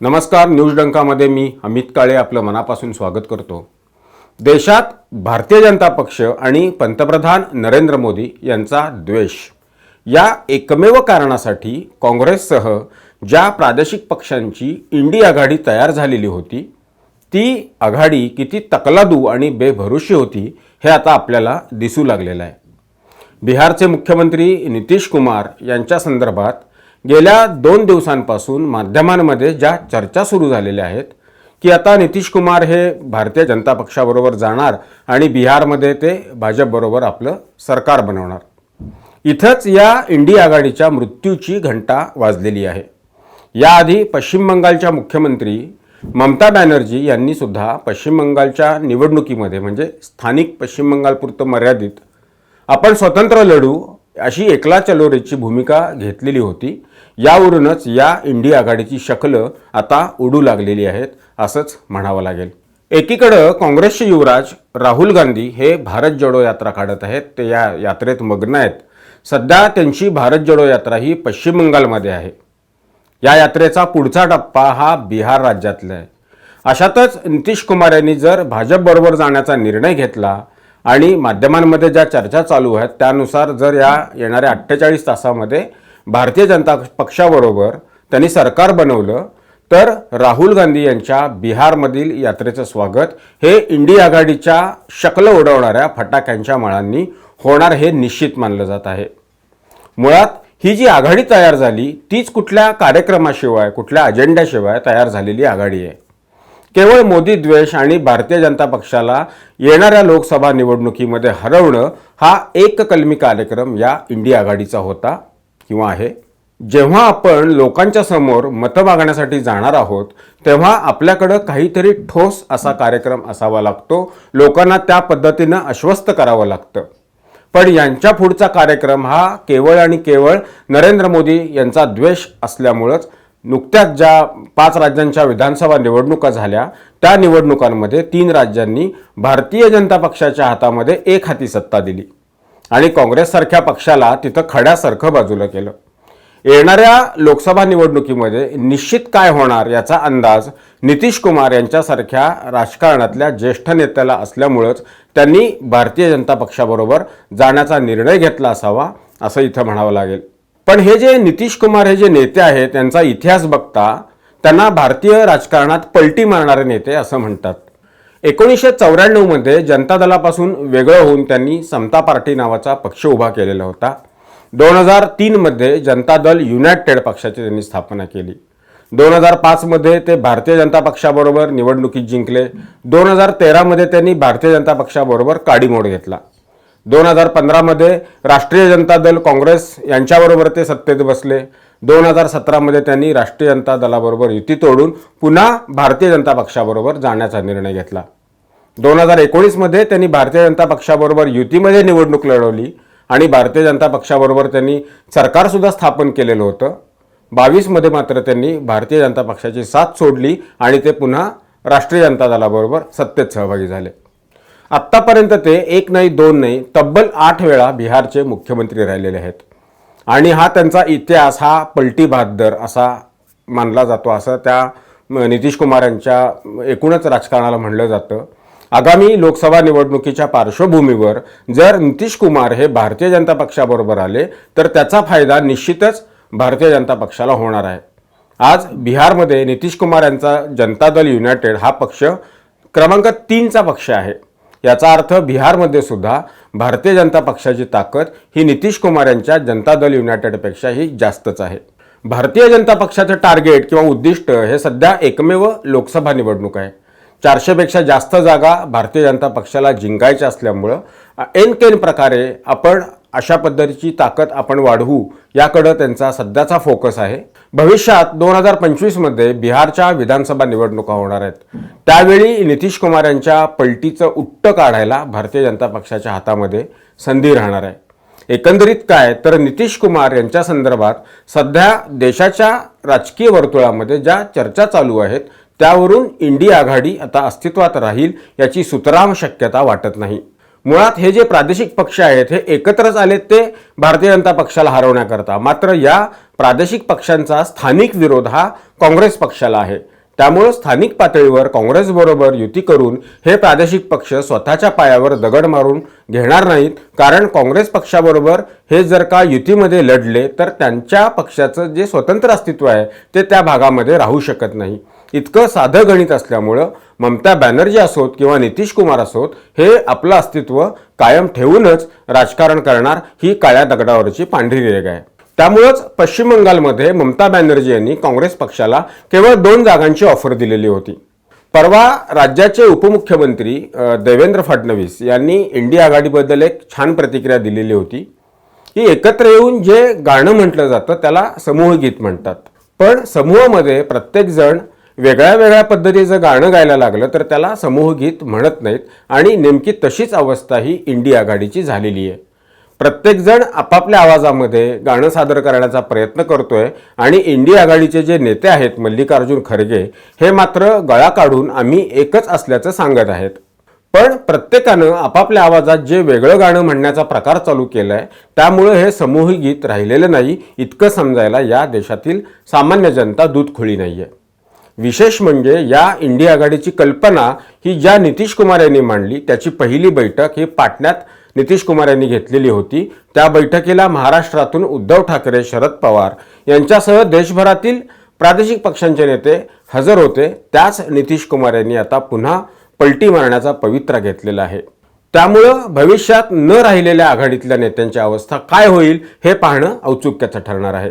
नमस्कार न्यूज डंकामध्ये मी अमित काळे आपलं मनापासून स्वागत करतो. देशात भारतीय जनता पक्ष आणि पंतप्रधान नरेंद्र मोदी यांचा द्वेष. या एकमेव कारणासाठी काँग्रेससह ज्या प्रादेशिक पक्षांची इंडी आघाडी तयार झालेली होती ती आघाडी किती तकलादू आणि बेभरुशी होती हे आता आपल्याला दिसू लागलेलं आहे. बिहारचे मुख्यमंत्री नितीश कुमार यांच्या संदर्भात गेल्या दोन दिवसांपासून माध्यमांमध्ये ज्या चर्चा सुरू झालेल्या आहेत की आता नितीश कुमार हे भारतीय जनता पक्षाबरोबर जाणार आणि बिहारमध्ये ते भाजपबरोबर आपलं सरकार बनवणार. इथंच या इंडी आघाडीच्या मृत्यूची घंटा वाजलेली आहे. याआधी पश्चिम बंगालच्या मुख्यमंत्री ममता बॅनर्जी यांनी सुद्धा पश्चिम बंगालच्या निवडणुकीमध्ये म्हणजे स्थानिक पश्चिम बंगालपुरतं मर्यादित आपण स्वतंत्र लढू अशी एकला चलोरेची भूमिका घेतलेली होती. यावरूनच या इंडी आघाडीची शकलं आता उडू लागलेली आहेत असंच म्हणावं लागेल. एकीकडं काँग्रेसचे युवराज राहुल गांधी हे भारत जोडो यात्रा काढत आहेत ते या यात्रेत मग्न आहेत. सध्या त्यांची भारत जोडो यात्रा ही पश्चिम बंगालमध्ये आहे. या यात्रेचा पुढचा टप्पा हा बिहार राज्यातला आहे. अशातच नितीश कुमार यांनी जर भाजपबरोबर जाण्याचा निर्णय घेतला आणि माध्यमांमध्ये ज्या चर्चा चालू आहेत त्यानुसार जर या येणाऱ्या अठ्ठेचाळीस तासामध्ये भारतीय जनता पक्षाबरोबर त्यांनी सरकार बनवलं तर राहुल गांधी यांच्या बिहारमधील यात्रेचं स्वागत हे इंडिया आघाडीच्या शकलं उडवणाऱ्या फटाक्यांच्या माळांनी होणार हे निश्चित मानलं जात आहे. मुळात ही जी आघाडी तयार झाली तीच कुठल्या कार्यक्रमाशिवाय कुठल्या अजेंड्याशिवाय तयार झालेली आघाडी आहे. केवळ मोदी द्वेष आणि भारतीय जनता पक्षाला येणाऱ्या लोकसभा निवडणुकीमध्ये हरवणं हा एककलमी कार्यक्रम या इंडिया आघाडीचा होता किंवा आहे? जेव्हा आपण लोकांच्या समोर मतं मागण्यासाठी जाणार आहोत तेव्हा आपल्याकडं काहीतरी ठोस असा कार्यक्रम असावा लागतो. लोकांना त्या पद्धतीनं आश्वस्त करावं लागतं. पण यांच्या पुढचा कार्यक्रम हा केवळ आणि केवळ नरेंद्र मोदी यांचा द्वेष असल्यामुळंच नुकत्याच ज्या पाच राज्यांच्या विधानसभा निवडणुका झाल्या त्या निवडणुकांमध्ये तीन राज्यांनी भारतीय जनता पक्षाच्या हातामध्ये एक हाती सत्ता दिली आणि काँग्रेससारख्या पक्षाला तिथं खड्यासारखं बाजूला केलं. येणाऱ्या लोकसभा निवडणुकीमध्ये निश्चित काय होणार याचा अंदाज नितीश कुमार यांच्यासारख्या राजकारणातल्या ज्येष्ठ नेत्याला असल्यामुळंच त्यांनी भारतीय जनता पक्षाबरोबर जाण्याचा निर्णय घेतला असावा असं इथं म्हणावं लागेल. पण हे जे नितीश कुमार हे जे नेते आहेत त्यांचा इतिहास बघता त्यांना भारतीय राजकारणात पलटी मारणारे नेते असं म्हणतात. एकोणीसशे चौऱ्याण्णवमध्ये जनता दलापासून वेगळं होऊन त्यांनी समता पार्टी नावाचा पक्ष उभा केलेला होता. दोन हजार तीनमध्ये जनता दल युनायटेड पक्षाची त्यांनी स्थापना केली. दोन हजार पाचमध्ये ते भारतीय जनता पक्षाबरोबर निवडणुकीत जिंकले. दोन हजार तेरामध्ये त्यांनी भारतीय जनता पक्षाबरोबर काडीमोड घेतला. दोन हजार पंधरामध्ये राष्ट्रीय जनता दल काँग्रेस यांच्याबरोबर ते सत्तेत बसले. दोन हजार सतरामध्ये त्यांनी राष्ट्रीय जनता दलाबरोबर युती तोडून पुन्हा भारतीय जनता पक्षाबरोबर जाण्याचा निर्णय घेतला. दोन हजार एकोणीसमध्ये त्यांनी भारतीय जनता पक्षाबरोबर युतीमध्ये निवडणूक लढवली आणि भारतीय जनता पक्षाबरोबर त्यांनी सरकारसुद्धा स्थापन केलेलं होतं. बावीसमध्ये मात्र त्यांनी भारतीय जनता पक्षाची साथ सोडली आणि ते पुन्हा राष्ट्रीय जनता दलाबरोबर सत्तेत सहभागी झाले. आत्तापर्यंत ते एक नाही दोन नाही तब्बल आठ वेळा बिहारचे मुख्यमंत्री राहिलेले आहेत. आणि हा त्यांचा इतिहास हा पलटी बहादर असा मानला जातो असं त्या नितीश कुमार यांच्या एकूणच राजकारणाला म्हणलं जातं. आगामी लोकसभा निवडणुकीच्या पार्श्वभूमीवर जर नितीश कुमार हे भारतीय जनता पक्षाबरोबर आले तर त्याचा फायदा निश्चितच भारतीय जनता पक्षाला होणार आहे. आज बिहारमध्ये नितीश कुमार यांचा जनता दल युनायटेड हा पक्ष क्रमांक तीनचा पक्ष आहे. याचा अर्थ बिहारमध्ये सुद्धा भारतीय जनता पक्षाची ताकद ही नितीश कुमार यांच्या जनता दल युनायटेडपेक्षाही जास्तच आहे. भारतीय जनता पक्षाचं टार्गेट किंवा उद्दिष्ट हे सध्या एकमेव लोकसभा निवडणूक आहे. चारशेपेक्षा जास्त जागा भारतीय जनता पक्षाला जिंकायच्या असल्यामुळं एन केन प्रकारे आपण अशा पद्धतीची ताकद आपण वाढवू याकडं त्यांचा सध्याचा फोकस आहे. भविष्यात दोन हजार पंचवीसमध्ये बिहारच्या विधानसभा निवडणुका होणार आहेत. त्यावेळी नितीश कुमार यांच्या पलटीचं उट्ट काढायला भारतीय जनता पक्षाच्या हातामध्ये संधी राहणार आहे. एकंदरीत काय? तर नितीश कुमार यांच्या संदर्भात सध्या देशाच्या राजकीय वर्तुळामध्ये ज्या चर्चा चालू आहेत त्यावरून इंडिया आघाडी आता अस्तित्वात राहील याची सुतराम शक्यता वाटत नाही. मुळात हे जे प्रादेशिक पक्ष आहेत हे एकत्रच आलेत ते भारतीय जनता पक्षाला हरवण्याकरता. मात्र या प्रादेशिक पक्षांचा स्थानिक विरोध हा काँग्रेस पक्षाला आहे. त्यामुळं स्थानिक पातळीवर काँग्रेसबरोबर युती करून हे प्रादेशिक पक्ष स्वतःच्या पायावर दगड मारून घेणार नाहीत. कारण काँग्रेस पक्षाबरोबर हे जर का युतीमध्ये लढले तर त्यांच्या पक्षाचं जे स्वतंत्र अस्तित्व आहे ते त्या भागामध्ये राहू शकत नाही. इतकं साधं गणित असल्यामुळं ममता बॅनर्जी असोत किंवा नितीश कुमार असोत हे आपलं अस्तित्व कायम ठेवूनच राजकारण करणार ही काळ्या दगडावरची पांढरी रेग आहे. त्यामुळंच पश्चिम बंगालमध्ये ममता बॅनर्जी यांनी काँग्रेस पक्षाला केवळ दोन जागांची ऑफर दिलेली होती. परवा राज्याचे उपमुख्यमंत्री देवेंद्र फडणवीस यांनी इंडिया आघाडीबद्दल एक छान प्रतिक्रिया दिलेली होती. की एकत्र येऊन जे गाणं म्हटलं जातं त्याला समूहगीत म्हणतात. पण समूहामध्ये प्रत्येकजण वेगळ्या वेगळ्या पद्धतीचं गाणं गायला लागलं तर त्याला समूहगीत म्हणत नाहीत आणि नेमकी तशीच अवस्था ही इंडिया आघाडीची झालेली आहे. प्रत्येकजण आपापल्या आवाजामध्ये गाणं सादर करण्याचा प्रयत्न करतोय आणि इंडिया आघाडीचे जे नेते आहेत मल्लिकार्जुन खरगे हे मात्र गळा काढून आम्ही एकच असल्याचं सांगत आहेत. पण प्रत्येकानं आपापल्या आवाजात जे वेगळं गाणं म्हणण्याचा प्रकार चालू केलाय त्यामुळं हे समूह गीत राहिलेलं नाही इतकं समजायला या देशातील सामान्य जनता दूध खुळी आहे विशेष म्हणजे या इंडिया आघाडीची कल्पना ही ज्या नितीश कुमार यांनी मांडली त्याची पहिली बैठक ही पाटण्यात नितीश कुमार यांनी घेतलेली होती. त्या बैठकीला महाराष्ट्रातून उद्धव ठाकरे शरद पवार यांच्यासह देशभरातील प्रादेशिक पक्षांचे नेते हजर होते. त्याच नितीश कुमार यांनी आता पुन्हा पलटी मारण्याचा पवित्रा घेतलेला आहे. त्यामुळं भविष्यात न राहिलेल्या आघाडीतल्या नेत्यांची अवस्था काय होईल हे पाहणं औत्सुक्याचं ठरणार आहे.